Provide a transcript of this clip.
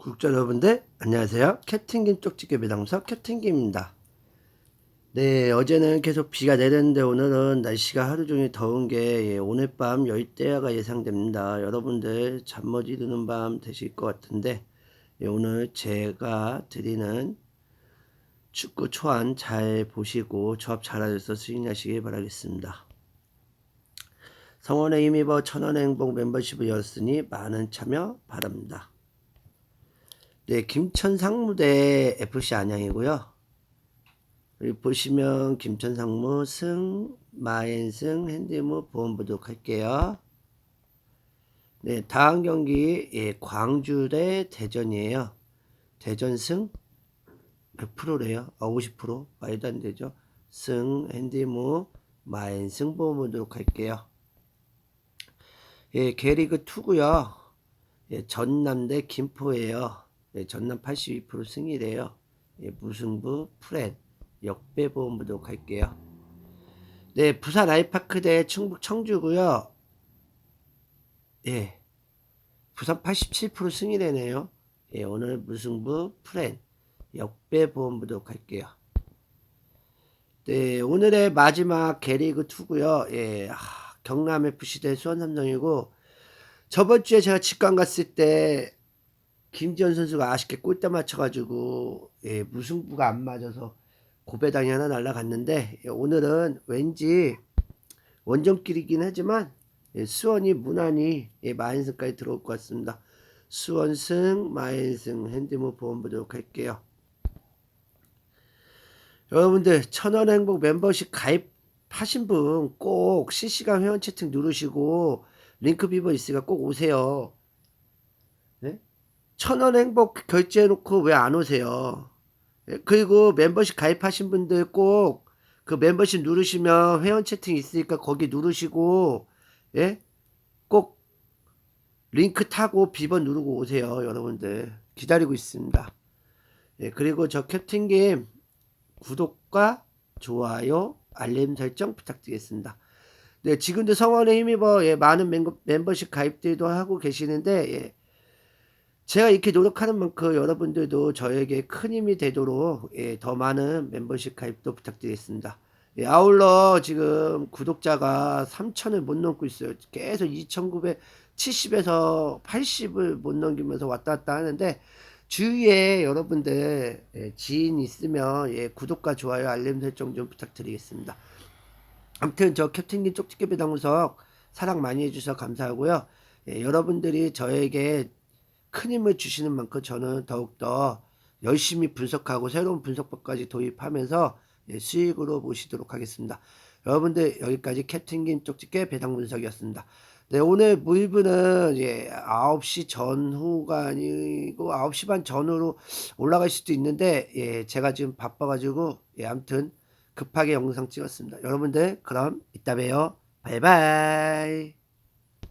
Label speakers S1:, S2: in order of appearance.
S1: 구독자 여러분들 안녕하세요. 캡틴김 쪽집게 매장서 캡틴김입니다. 네 어제는 계속 비가 내렸는데 오늘은 날씨가 하루 종일 더운 게 예, 오늘 밤 열대야가 예상됩니다. 여러분들 잠 못 이루는 밤 되실 것 같은데 예, 오늘 제가 드리는 축구 초안 잘 보시고 조합 잘하셔서 수익하시길 바라겠습니다. 성원에 힘입어 천원의 행복 멤버십을 열었으니 많은 참여 바랍니다 네, 김천 상무대 FC 안양이고요. 여기 보시면 김천 상무 승, 마엔승, 핸디무 보험부독 할게요. 네, 다음 경기 예, 광주 대 대전이에요. 대전 승 100%래요. 아, 50% 말도 안 되죠. 승, 핸디무, 마엔승 보험부독 할게요. 예, 개리그 2고요. 예, 전남 대 김포예요. 네, 전남 82% 승이래요. 예, 무승부 프렌 역배 보험부도 갈게요. 네, 부산 아이파크 대 충북 청주고요. 예, 부산 87% 승이래네요. 예, 오늘 무승부 프렌 역배 보험부도 갈게요. 네, 오늘의 마지막 개리그 2고요. 예, 아, 경남 FC 대 수원 삼성이고 저번 주에 제가 직관 갔을 때 김지현 선수가 아쉽게 골대 맞춰가지고 예, 무승부가 안 맞아서 고배당이 하나 날라갔는데 예, 오늘은 왠지 원정길이긴 하지만 예, 수원이 무난히 예, 마인승까지 들어올 것 같습니다. 수원승, 마인승, 핸드모 보험 보도록 할게요. 여러분들 천원 행복 멤버십 가입하신 분 꼭 실시간 회원 채팅 누르시고 링크 비버 있으니까 꼭 오세요. 천원 행복 결제해 놓고 왜 안 오세요? 예, 그리고 멤버십 가입하신 분들 꼭 그 멤버십 누르시면 회원 채팅 있으니까 거기 누르시고 예? 꼭 링크 타고 비번 누르고 오세요 여러분들 기다리고 있습니다 예, 그리고 저 캡틴게임 구독과 좋아요 알림 설정 부탁드리겠습니다 네 지금도 성원에 힘입어 예, 많은 멤버, 멤버십 가입들도 하고 계시는데 예, 제가 이렇게 노력하는 만큼 여러분들도 저에게 큰 힘이 되도록 예, 더 많은 멤버십 가입도 부탁드리겠습니다. 예, 아울러 지금 구독자가 3천을 못 넘고 있어요. 계속 2,970에서 80을 못 넘기면서 왔다 갔다 하는데 주위에 여러분들 예, 지인 있으면 예, 구독과 좋아요 알림 설정 좀 부탁드리겠습니다. 아무튼 저 캡틴님 쪽집게 배당구석 사랑 많이 해주셔서 감사하고요. 예, 여러분들이 저에게 큰 힘을 주시는 만큼 저는 더욱더 열심히 분석하고 새로운 분석법까지 도입하면서 예, 수익으로 모시도록 하겠습니다. 여러분들 여기까지 캡틴긴 쪽집게 배당 분석이었습니다. 네, 오늘 무이브는 예, 9시 전후가 아니고 9시 반 전후로 올라갈 수도 있는데 예, 제가 지금 바빠가지고 예, 아무튼 급하게 영상 찍었습니다. 여러분들 그럼 이따 봬요. 바이바이.